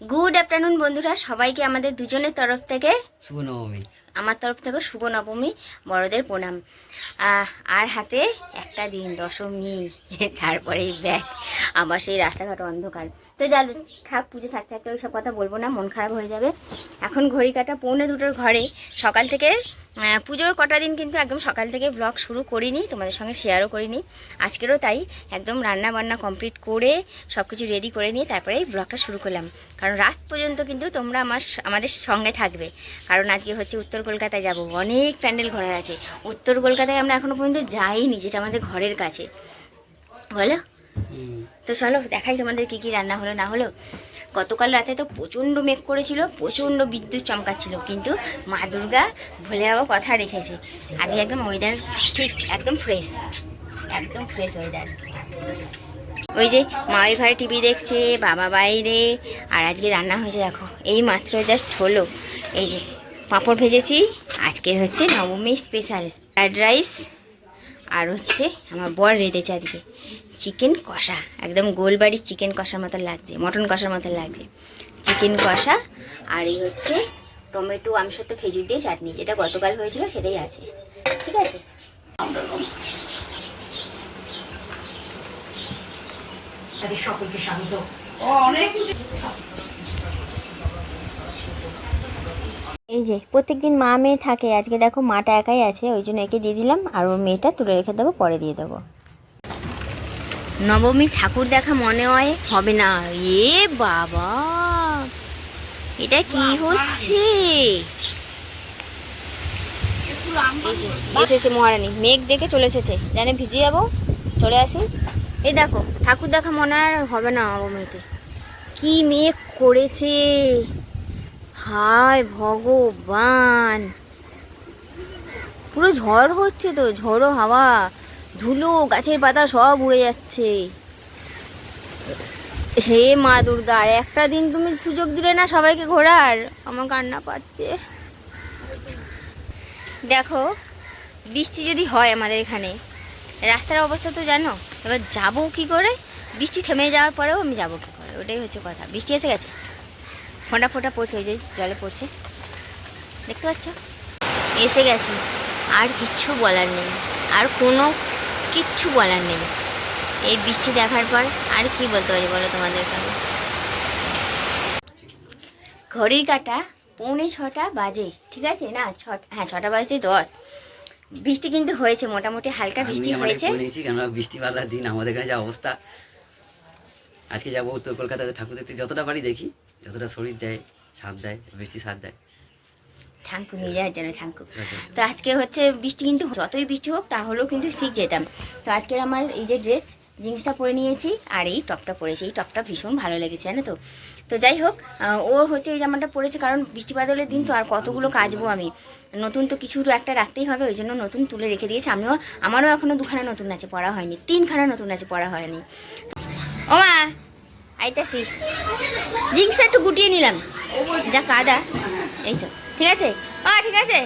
Good afternoon বন্ধুরা। সবাইকে আমাদের দুজনের তরফ থেকে শুভ নবমী আমার তরফ থেকে শুভ নবমী বড়দের প্রণাম। আহ, আর হাতে একটা দিন দশমী। তারপরেই ব্যাস আমার সেই রাস্তাঘাট অন্ধকার। তো যা থাক, পুজো থাকতে থাকতে ওই সব কথা বলব না, মন খারাপ হয়ে যাবে। এখন ঘড়ি কাটা পৌনে দুটোর ঘরে। সকাল থেকে পুজোর কটা দিন কিন্তু একদম সকাল থেকে ব্লগ শুরু করিনি, তোমাদের সঙ্গে শেয়ারও করিনি। আজকেরও তাই, একদম রান্না বান্না কমপ্লিট করে সব কিছু রেডি করে নিয়ে তারপরে এই ব্লগটা শুরু করলাম। কারণ রাত পর্যন্ত কিন্তু তোমরা আমার আমাদের সঙ্গে থাকবে। কারণ আজকে হচ্ছে উত্তর কলকাতায় যাব, অনেক প্যান্ডেল ঘোরার আছে। উত্তর কলকাতায় আমরা এখনও পর্যন্ত যাইনি, যেটা আমাদের ঘরের কাছে। বলো? তো চলো দেখাই তোমাদের কী কী রান্না হলো, না হলো। গতকাল রাতে তো প্রচণ্ড মেঘ করেছিল, প্রচণ্ড বিদ্যুৎ চমকাচ্ছিল, কিন্তু মা দুর্গা ভোলে বাবা কথা রেখেছে। আজকে একদম ওয়েদার ঠিক একদম ফ্রেশ একদম ফ্রেশ ওয়েদার ওই যে মা ওই ঘরে টিভি দেখছে, বাবা বাইরে, আর আজকে রান্না হয়েছে, দেখো, এই মাত্র জাস্ট হলো। এই যে পাঁপড় ভেজেছি আজকের হচ্ছে নবমী স্পেশাল ফ্রাইড রাইস আর হচ্ছে আমার বর রেঁধেছে আজকে চিকেন কষা, একদম গোলবাড়ির চিকেন কষার মতো লাগছে, মটন কষার মতো লাগছে। চিকেন কষা আর এই হচ্ছে টমেটো আমসত্ব খেজুর দিয়ে চাটনি, যেটা গতকাল হয়েছিল সেটাই আছে। ঠিক আছে? এই যে, প্রত্যেকদিন মা মেয়ে থাকে, আজকে দেখো মাটা একাই আছে, ওই জন্য একে দিয়ে দিলাম, আর ওর মেয়েটা তুলে রেখে দেবো, পরে দিয়ে দেবো। নবমী ঠাকুর দেখা মনে হয় হবে না। এ বাবা, এটা কি হচ্ছে? এসেছে মহারানী, মেঘ দেখে চলে এসেছে। জানে ভিজে যাব, চলে আসি। এই দেখো, ঠাকুর দেখা মনে আর হবে না নবমীতে। কি মেঘ করেছে। হায় ভগবান। পুরো ঝড় হচ্ছে তো, ঝড়ো হাওয়া, ধুলো, গাছের পাতা সব উড়ে যাচ্ছে। হে মা দুর্গা, আর একটা দিন তুমি সুযোগ দিলে না সবাইকে ঘোরার? আমার কান্না পাচ্ছে। দেখো, বৃষ্টি যদি হয় আমাদের এখানে, রাস্তার অবস্থা তো জানো, এবার যাব কি করে? বৃষ্টি থেমে যাওয়ার পরেও আমি যাব কি করে? ওটাই হচ্ছে কথা। বৃষ্টি এসে গেছে। ফোঁটা ফোঁটা পড়ছে যে জলে পড়ছে। দেখতে পাচ্ছ? এসে গেছে। আর কিচ্ছু বলার নেই। আর কোনো কিচ্ছু বলার নেই। এই বৃষ্টি দেখার পর আর কি বলতে পারি বলো তোমাদের কাছে ঘড়ির কাটা পৌনে ছটা বাজে ঠিক আছে? না ছটা হ্যাঁ ছটা বাজতে দশ। বৃষ্টি কিন্তু হয়েছে মোটামুটি হালকা বৃষ্টি হয়েছে। কেননা দিন আমাদের এখানে যা অবস্থা। আজকে যাব উত্তর কলকাতাতে ঠাকুর দেখতে যতটা বাড়ি দেখি। যতটা শরীর দেয় সাথ দেয় বৃষ্টি সাথ দেয়। থাঙ্কু নিয়ে যাওয়ার জন্য থাঙ্কু। তো আজকে হচ্ছে বৃষ্টি কিন্তু যতই বৃষ্টি হোক তাহলেও কিন্তু ঠিক যেতাম। তো আজকের আমার এই যে ড্রেস জিন্সটা পরে নিয়েছি আর এই টপটা পরেছি। এই টপটা ভীষণ ভালো লেগেছে জানো তো? তো যাই হোক ওর হচ্ছে এই জামাটা পরেছে কারণ বৃষ্টি বাদলের দিন তো আর কতগুলো কাচবো আমি। নতুন তো কিছু একটা রাখতেই হবে ওই জন্য নতুন তুলে রেখে দিয়েছি। আমিও আমারও এখনও দুখানা নতুন আছে পড়া হয়নি। তিনখানা নতুন আছে পড়া হয়নি। ও মা! আইতাছি। জিন্সটা একটু গুটিয়ে নিলাম। যা কাদা। এই তো। ঠিক আছে? ও ঠিক আছে।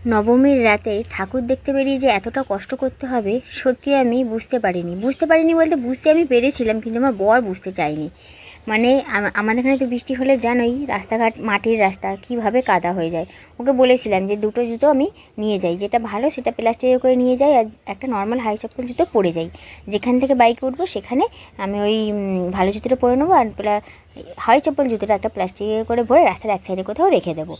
নবমীর রাতে ঠাকুর দেখতে বেরিয়ে যে এতটা কষ্ট করতে হবে, সত্যি আমি বুঝতে পারিনি। বুঝতে পারিনি বলতে বুঝতে আমি পেরেছিলাম, কিন্তু আমার বর বুঝতে চাইনি মানে আমাদের এখানে তো বৃষ্টি হলে জানোই রাস্তাঘাট, মাটির রাস্তা কীভাবে কাদা হয়ে যায়। ওকে বলেছিলাম যে দুটো জুতো আমি নিয়ে যাই, যেটা ভালো সেটা প্লাস্টিকে করে নিয়ে যাই আর একটা নর্মাল হাই চপ্পল জুতো পরে যাই। যেখান থেকে বাইকে উঠবো সেখানে আমি ওই ভালো জুতোটা পরে নেব আর হাই চপ্পল জুতোটা একটা প্লাস্টিকে করে ভরে রাস্তার এক সাইডে কোথাও রেখে দেবো।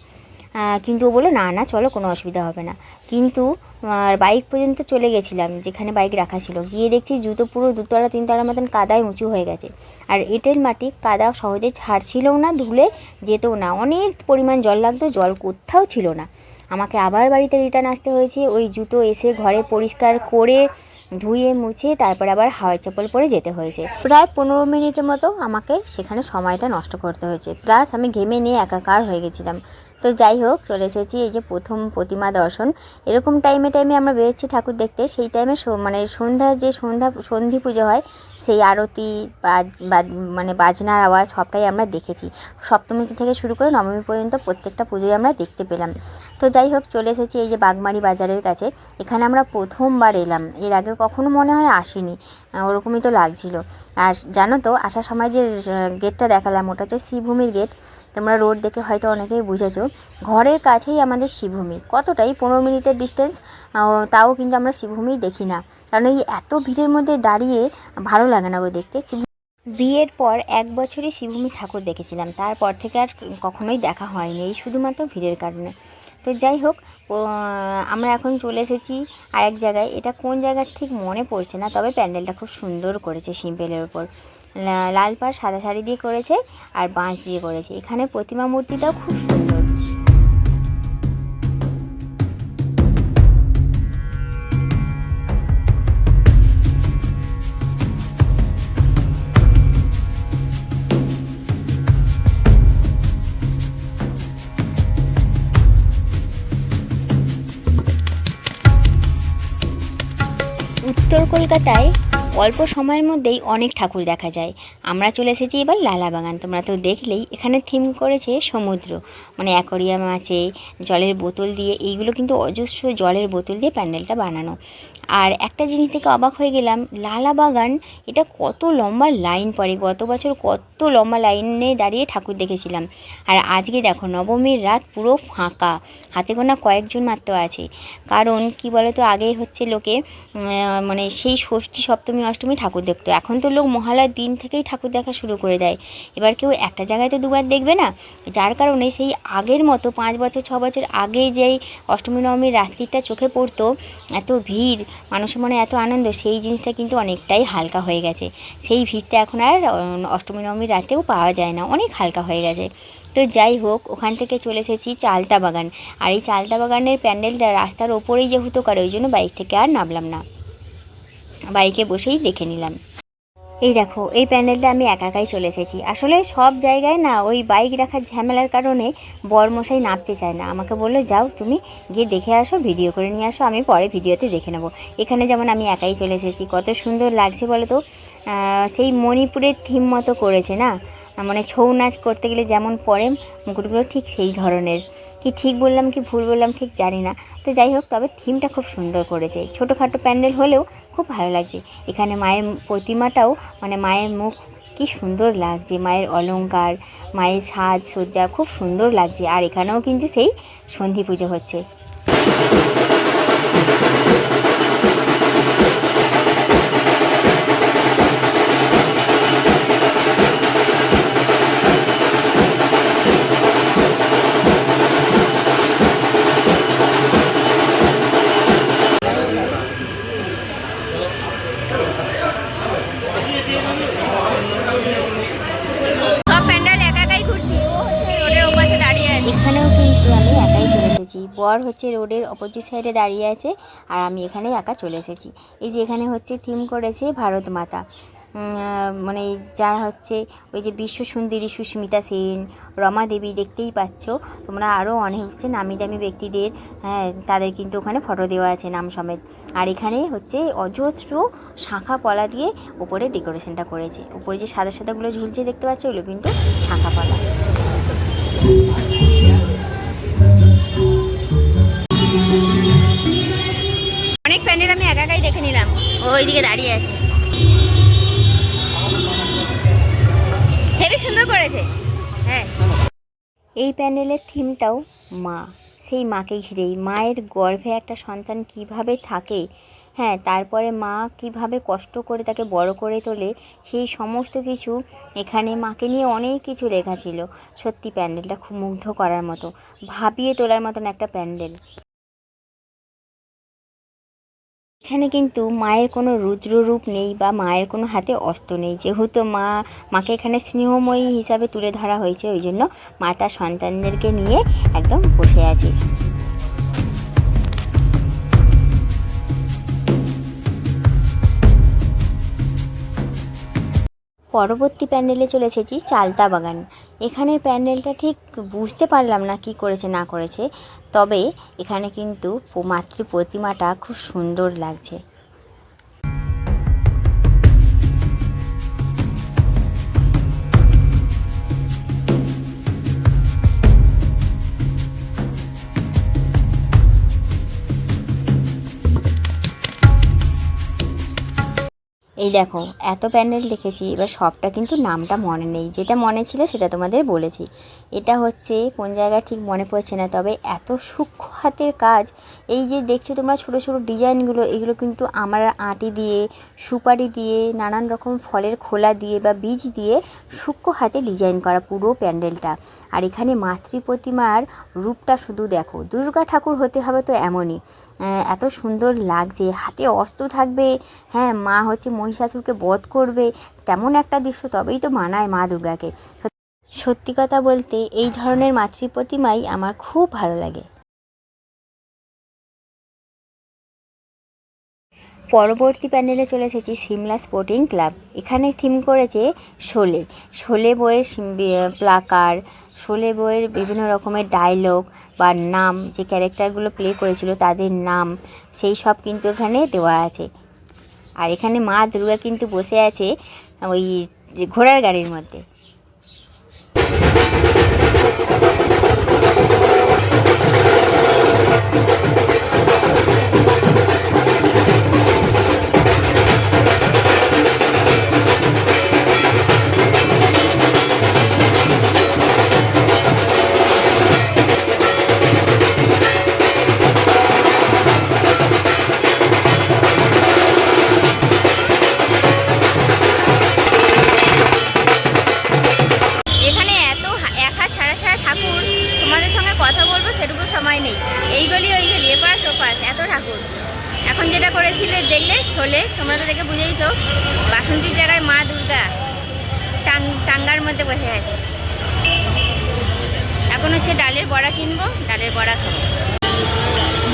কিন্তু ও বলল, না না, চলো, কোনো অসুবিধা হবে না। কিন্তু, আর বাইক পর্যন্ত চলে গেছিলাম, যেখানে বাইক রাখা ছিল। গিয়ে দেখছি জুতো পুরো দুতলা, তিনতলার মতন কাদায় উঁচু হয়ে গেছে। আর এঁটেল মাটি কাদা সহজে ছাড়ছিলও না, ধুলে যেতেও না। অনেক পরিমাণ জল লাগতো, জল কোথাও ছিল না। আমাকে আবার বাড়িতে রিটার্ন আসতে হয়েছে। ওই জুতো এসে ঘরে পরিষ্কার করে ধুয়ে, মুছে, তারপর আবার হাওয়াই চপ্পল পরে যেতে হয়েছে। প্রায় পনেরো মিনিটের মতো আমাকে সেখানে সময়টা নষ্ট করতে হয়েছে। প্লাস আমি ঘেমে নিয়ে একাকার হয়ে গেছিলাম। তো যাই হোক, চলে এসেছি এই যে প্রথম প্রতিমা দর্শন। এরকম টাইমে টাইমে আমরা বেরোচ্ছি ঠাকুর দেখতে, সেই টাইমে মানে সন্ধ্যা যে সন্ধ্যা, সন্ধি পুজো হয়, সেই আরতি, বাজ- মানে বাজনার আওয়াজ সবটাই আমরা দেখেছি। সপ্তমী থেকে শুরু করে নবমী পর্যন্ত প্রত্যেকটা পুজোই আমরা দেখতে পেলাম। তো যাই হোক, চলে এসেছি এই যে বাগমারি বাজারের কাছে। এখানে আমরা প্রথমবার এলাম। এর আগে কখনো মনে হয় আসিনি। ওরকমই তো লাগছিল। আর জানো তো, আসার সময় যে গেটটা দেখালাম, ওটা হচ্ছে শ্রীভূমির গেট তোমরা রোড দেখে হয়তো অনেকেই বুঝেছ। ঘরের কাছেই আমাদের শ্রীভূমি কতটাই পনেরো মিনিটের ডিস্টেন্স তাও কিন্তু আমরা শ্রীভূমি দেখি না। কারণ এই এত ভিড়ের মধ্যে দাঁড়িয়ে ভালো লাগে না ওই দেখতে। বিয়ের পর এক বছরই শ্রীভূমি ঠাকুর দেখেছিলাম। তারপর থেকে আর কখনোই দেখা হয়নি। এই শুধুমাত্র ভিড়ের কারণে। তো যাই হোক আমরা এখন চলে এসেছি আর এক জায়গায়। এটা কোন জায়গার ঠিক মনে পড়ছে না, তবে প্যান্ডেলটা খুব সুন্দর করেছে সিম্পলের ওপর লাল পাড় সাদা শাড়ি দিয়ে করেছে আর বাঁশ দিয়ে করেছে। এখানে প্রতিমা মূর্তিটাও খুব সুন্দর। উত্তর কলকাতায় অল্প সময়ের মধ্যেই অনেক ঠাকুর দেখা যায়। আমরা চলে এসেছি এবার লালা বাগান। তোমরা তো দেখলেই এখানে থিম করেছে সমুদ্র। মানে অ্যাকোরিয়াম আছে, জলের বোতল দিয়ে, এইগুলো কিন্তু অজস্র জলের বোতল দিয়ে প্যান্ডেলটা বানানো। আর একটা জিনিস দেখে অবাক হয়ে গেলাম, লালা বাগান, এটা কত লম্বা লাইন পড়ে। গত বছর কত লম্বা লাইনে দাঁড়িয়ে ঠাকুর দেখেছিলাম। আর আজকে দেখো, নবমীর রাত পুরো ফাঁকা। হাতে গোনা কয়েকজন মাত্র আছে। কারণ কি বলতো আগে হচ্ছে লোকে মানে সেই ষষ্ঠী সপ্তমী অষ্টমী ঠাকুর দেখতো। এখন তো লোক মহালয়ার দিন থেকেই ঠাকুর দেখা শুরু করে দেয়। এবার কেউ একটা জায়গায় তো দুবার দেখবে না? যার কারণে সেই আগের মতো পাঁচ বছর, ছ বছর আগে যেই অষ্টমী নবমীর রাত্রিটা চোখে পড়তো, এত ভিড়, মানুষের মনে এত আনন্দ, সেই জিনিসটা কিন্তু অনেকটাই হালকা হয়ে গেছে। সেই ভিড়টা এখন আর অষ্টমী নবমীর রাতেও পাওয়া যায় না, অনেক হালকা হয়ে গেছে। তো যাই হোক, ওখান থেকে চলে এসেছি চালতা বাগান। আর এই চালতা বাগানের প্যান্ডেলটা রাস্তার ওপরেই যেহেতু করে, ওই জন্য বাইক থেকে আর নামলাম না। বাইকে বসেই দেখে নিলাম। এই দেখো, এই প্যান্ডেলটা আমি একা একাই চলে এসেছি। আসলে সব জায়গায় না ওই বাইক রাখার ঝামেলার কারণে বরমশাই নামতে চায় না। আমাকে বলল, যাও তুমি গিয়ে দেখে আসো, ভিডিও করে নিয়ে আসো, আমি পরে ভিডিওতে দেখে নেব। এখানে যেমন আমি একাই চলে এসেছি, কত সুন্দর লাগছে বলো তো সেই মণিপুরের থিম মতো করেছে না? মানে ছৌ নাচ করতে গেলে যেমন পরে মুকুটগুলো ঠিক সেই ধরনের। কি ঠিক বললাম, কি ভুল বললাম ঠিক জানি না। তো যাই হোক, তবে থিমটা খুব সুন্দর করেছে। ছোটোখাটো প্যান্ডেল হলেও খুব ভালো লাগছে। এখানে মায়ের প্রতিমাটাও মানে মায়ের মুখ কি সুন্দর লাগছে। মায়ের অলংকার মায়ের সাজ সজ্জা খুব সুন্দর লাগছে। আর এখানেও কিন্তু সেই সন্ধি পুজো হচ্ছে। হচ্ছে রোডের অপোজিট সাইডে দাঁড়িয়ে আছে আর আমি এখানে একা চলে এসেছি। এই যে এখানে হচ্ছে থিম করেছে ভারত মাতা। মানে যারা হচ্ছে ওই যে বিশ্ব সুন্দরী সুস্মিতা সেন, রমা দেবী দেখতেই পাচ্ছ, তোমরা আরও অনেক হচ্ছে নামি দামি ব্যক্তিদের হ্যাঁ তাদের কিন্তু ওখানে ফটো দেওয়া আছে নাম সমেত। আর এখানে হচ্ছে অজস্র শাখা পলা দিয়ে উপরে ডেকোরেশনটা করেছে। উপরে যে সাদা সাদাগুলো ঝুলছে দেখতে পাচ্ছ, ওগুলো কিন্তু শাখা পলা। অনেক প্যান্ডেল আমি একা একাই দেখে নিলাম। ও ওইদিকে দাঁড়িয়ে আছে। হেবি সুন্দর করেছে হ্যাঁ। এই প্যান্ডেলের থিমটাও মা। সেই মাকে ঘিরেই। মায়ের গর্ভে একটা সন্তান কীভাবে থাকে হ্যাঁ তারপরে মা কীভাবে কষ্ট করে তাকে বড় করে তোলে, সেই সমস্ত কিছু এখানে মাকে নিয়ে অনেক কিছু লেখা ছিল। সত্যি প্যান্ডেলটা খুব মুগ্ধ করার মতো, ভাবিয়ে তোলার মতন একটা প্যান্ডেল। এখানে কিন্তু মায়ের কোনো রুদ্র রূপ নেই বা মায়ের কোনো হাতে অস্ত্র নেই। যেহেতু মা, মাকে এখানে স্নেহময়ী হিসাবে তুলে ধরা হয়েছে, ওই জন্য মাতা সন্তানদেরকে নিয়ে একদম বসে আছে। পরবর্তী প্যান্ডেলে চলে এসেছি চালতা বাগান। এখানের প্যান্ডেলটা ঠিক বুঝতে পারলাম না কি করেছে, না করেছে। তবে এখানে কিন্তু মাতৃ প্রতিমাটা খুব সুন্দর লাগছে। এই দেখো, এত প্যান্ডেল দেখেছি, এবার সবটা কিন্তু নামটা মনে নেই। যেটা মনে ছিল সেটা তোমাদের বলেছি। এটা হচ্ছে কোন জায়গায় ঠিক মনে পড়ছে না, তবে এত সূক্ষ্ম হাতের কাজ। এই যে দেখছ তোমরা ছোটো ছোটো ডিজাইনগুলো, এগুলো কিন্তু আমার আটি দিয়ে, সুপারি দিয়ে, নানান রকম ফলের খোলা দিয়ে বা বীজ দিয়ে সূক্ষ্ম হাতে ডিজাইন করা পুরো প্যান্ডেলটা। আর এখানে মাতৃ প্রতিমার রূপটা শুধু দেখো, দুর্গা ঠাকুর হতে হবে তো এমনই। এত সুন্দর লাগছে। হাতে অস্ত্র থাকবে। হ্যাঁ মা হচ্ছে মহিষাসুরকে বধ করবে। তেমন একটা দৃশ্য তবেই তো মানায় মা দুর্গাকে। সত্যি কথা বলতে এই ধরনের মাতৃ প্রতিমাই আমার খুব ভালো লাগে। পরবর্তী প্যান্ডেলে চলে এসেছি সিমলা স্পোর্টিং ক্লাব। এখানে থিম করেছে শোলে। শোলে বইয়ের প্লাকার শোলে বইয়ের বিভিন্ন রকমের ডায়লগ বা নাম, যে ক্যারেক্টারগুলো প্লে করেছিল তাদের নাম, সেই সব কিন্তু এখানে দেওয়া আছে। আর এখানে মা দুর্গা কিন্তু বসে আছে ওই ঘোড়ার গাড়ির মধ্যে। করেছিলে দেখলে? ছোলে, তোমরা তো দেখে বুঝেইছো বাসন্তীর জায়গায় মা দুর্গা টাং, টাঙ্গার মধ্যে বসে আছে। এখন হচ্ছে ডালের বড়া কিনবো, ডালের বড়া খাব।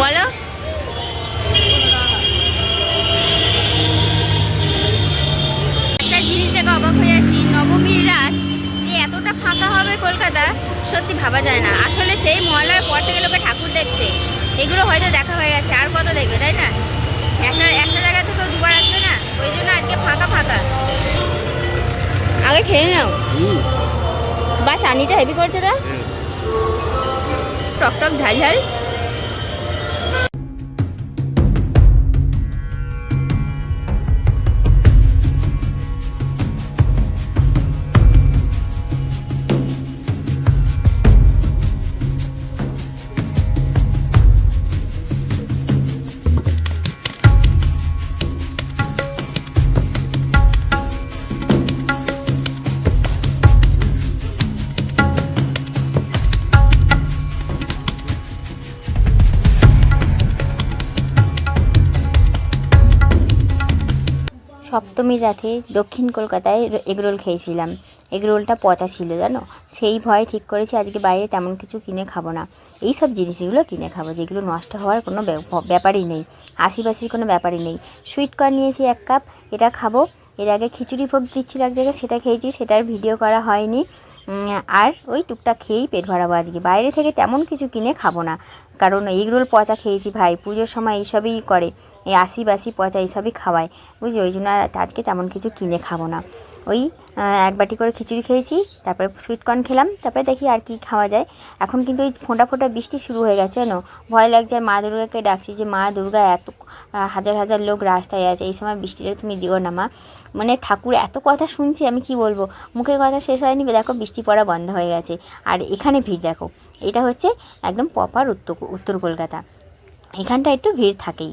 বলো? একটা জিনিস দেখে অবাক হয়ে যাচ্ছি, নবমীর রাত যে এতটা ফাঁকা হবে কলকাতা, সত্যি ভাবা যায় না। আসলে সেই মহলার পর থেকে লোকে ঠাকুর দেখছে। এগুলো হয়তো দেখা হয়ে গেছে, আর কত দেখবে, তাই না? একটা একটা জায়গা থেকে দুবার আসবে না? ওই জন্য আজকে ফাঁকা ফাঁকা। আগে খেয়ে নাও। বা চানিটা হেভি করছে তো। টক টক ঝাল ঝাল। সপ্তমী রাতে দক্ষিণ কলকাতায় এগরোল খেয়েছিলাম। এগরোলটা পচা ছিল, জানো? সেই ভয় ঠিক করেছি, আজকে বাইরে তেমন কিছু কিনে খাব না। এই সব জিনিসগুলো কিনে খাব, যেগুলো নষ্ট হওয়ার কোনো ব্যাপারই নেই। আশিপাশির কোনো ব্যাপারই নেই। সুইট কর্ন নিয়েছি এক কাপ এটা খাব। এর আগে খিচুড়ি ভোগ দিচ্ছিল এক জায়গায়, সেটা খেয়েছি, সেটার ভিডিও করা হয়নি। আর ওই টুকটাক খেয়েই পেট ভরাবো আজকে। বাইরে থেকে তেমন কিছু কিনে খাব না। কারণ এগরোল পচা খেয়েছি ভাই। পুজোর সময় এইসবই করে। এই আশি বাসি পচা এইসবই খাওয়ায়। বুঝলি? ওই জন্য আর আজকে তেমন কিছু কিনে খাব না। ওই এক বাটি করে খিচুড়ি খেয়েছি, তারপরে সুইটকর্ন খেলাম, তারপরে দেখি আর কি খাওয়া যায়। এখন কিন্তু ওই ফোঁটা ফোঁটা বৃষ্টি শুরু হয়ে গেছে, জানো? ভয় লাগছে আর মা দুর্গাকে ডাকছি যে, মা দুর্গা, এত হাজার হাজার লোক রাস্তায় আছে, এই সময় বৃষ্টিটা তুমি দিও না, মা। মানে ঠাকুর এত কথা শুনছি, আমি কি বলব? মুখের কথা শেষ হয়নি, দেখো বৃষ্টি পড়া বন্ধ হয়ে গেছে। আর এখানে ভিড় দেখো, এটা হচ্ছে একদম প্রপার উত্তর উত্তর কলকাতা। এখানটা একটু ভিড় থাকেই।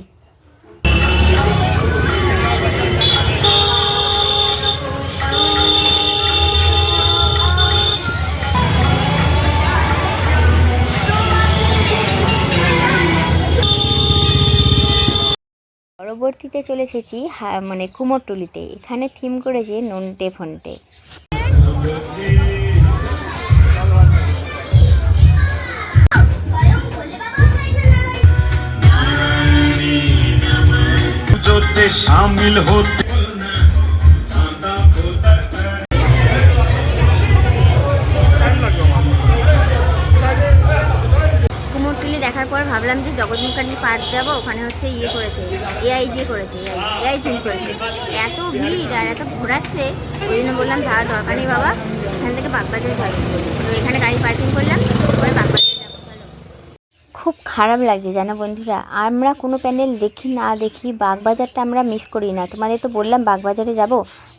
পরবর্তীতে চলে এসেছি মানে কুমোরটুলিতে। এখানে থিম করেছে নন্টে ফন্টে। সামিল হতে দেখার পর ভাবলাম যে জগৎমুখানি পার্ক যাব, ওখানে হচ্ছে ইয়ে করেছে এআই দিয়ে করেছে এআই এআই থিম করেছে। এত ভিড় আর এত ঘোরাচ্ছে, ওই জন্য বললাম যাওয়ার দরকার নেই বাবা, এখান থেকে বাগবাজারে যাবে তো এখানে গাড়ি পার্কিং করলাম ওখানে বাগবাজারে খুব খারাপ লাগছে, জানো বন্ধুরা? আমরা কোনো প্যান্ডেল দেখি না দেখি, বাগবাজারটা আমরা মিস করি না। তোমাদের তো বললাম বাগবাজারে যাব।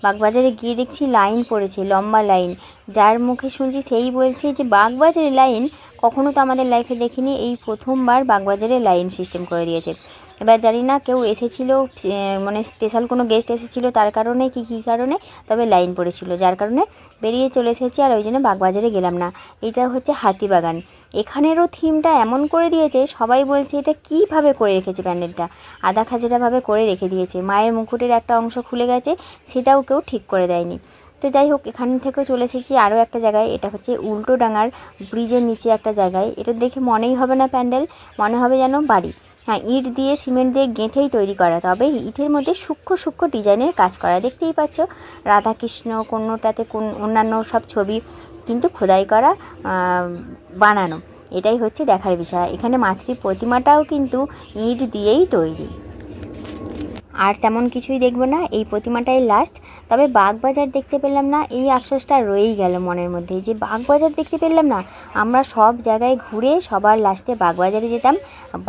বাগবাজারে গিয়ে দেখছি লাইন পড়েছে, লম্বা লাইন যার মুখে শুনছি সেই বলছে যে, বাগবাজারে লাইন কখনো তো আমাদের লাইফে দেখিনি। এই প্রথমবার বাগবাজারে লাইন সিস্টেম করে দিয়েছে। এবার জানি না কেউ এসেছিল মানে স্পেশাল কোনো গেস্ট এসেছিল তার কারণে কি, কী কারণে, তবে লাইন পড়েছিল, যার কারণে বেরিয়ে চলে এসেছি আর ওই জন্য বাগবাজারে গেলাম না। এটা হচ্ছে হাতিবাগান। এখানেরও থিমটা এমন করে দিয়েছে, সবাই বলছে এটা কীভাবে করে রেখেছে প্যান্ডেলটা? আধা খাজেরাভাবে করে রেখে দিয়েছে। মায়ের মুকুটের একটা অংশ খুলে গেছে, সেটাও কেউ ঠিক করে দেয়নি। তো যাই হোক, এখান থেকে চলে এসেছি আরও একটা জায়গায়, এটা হচ্ছে উল্টো ডাঙার ব্রিজের নিচে একটা জায়গায়। এটা দেখে মনেই হবে না প্যান্ডেল, মনে হবে যেন বাড়ি। হ্যাঁ ইট দিয়ে সিমেন্ট দিয়ে গেঁথেই তৈরি করা, তবে ইটের মধ্যে সূক্ষ্ম সূক্ষ্ম ডিজাইনের কাজ করা, দেখতেই পাচ্ছ। রাধাকৃষ্ণ কোনোটাতে কোন অন্যান্য সব ছবি কিন্তু খোদাই করা বানানো, এটাই হচ্ছে দেখার বিষয়। এখানে মাতৃ প্রতিমাটাও কিন্তু ইট দিয়েই তৈরি। আর তেমন কিছুই দেখব না, এই প্রতিমাটাই লাস্ট তবে বাগবাজার দেখতে পেলাম না, এই আফসোসটা রয়েই গেল মনের মধ্যে। যে বাগবাজার দেখতে পেলাম না, আমরা সব জায়গায় ঘুরে সবার লাস্টে বাগবাজারে যেতাম।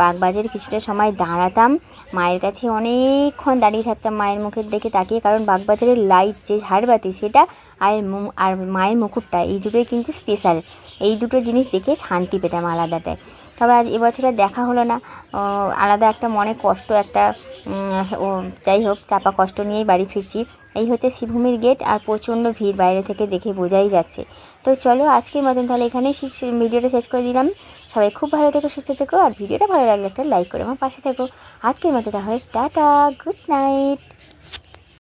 বাগবাজারে কিছুটা সময় দাঁড়াতাম। মায়ের কাছে অনেকক্ষণ দাঁড়িয়ে থাকতাম মায়ের মুখের দিকে তাকিয়ে, কারণ বাগবাজারের লাইট যে ঝাড়বাতি, সেটা আর আর মায়ের মুকুটটা, এই দুটোই কিন্তু স্পেশাল এই দুটো জিনিস দেখে শান্তি পেতাম আলাদাটায়। তবে আজ এবছরে দেখা হলো না। আলাদা একটা মনে কষ্ট, একটা যাই হোক, চাপা কষ্ট নিয়েই বাড়ি ফিরছি। এই হচ্ছে শ্রীভূমির গেট আর প্রচণ্ড ভিড় বাইরে থেকে দেখে বোঝাই যাচ্ছে। তো চলো আজকের মতন তাহলে এখানেই ভিডিওটা শেষ করে দিলাম। সবাই খুব ভালো থেকো, সুস্থ থেকো আর ভিডিওটা ভালো লাগলে একটা লাইক করে আমার পাশে থেকো। আজকের মতো তাহলে টাটা গুড নাইট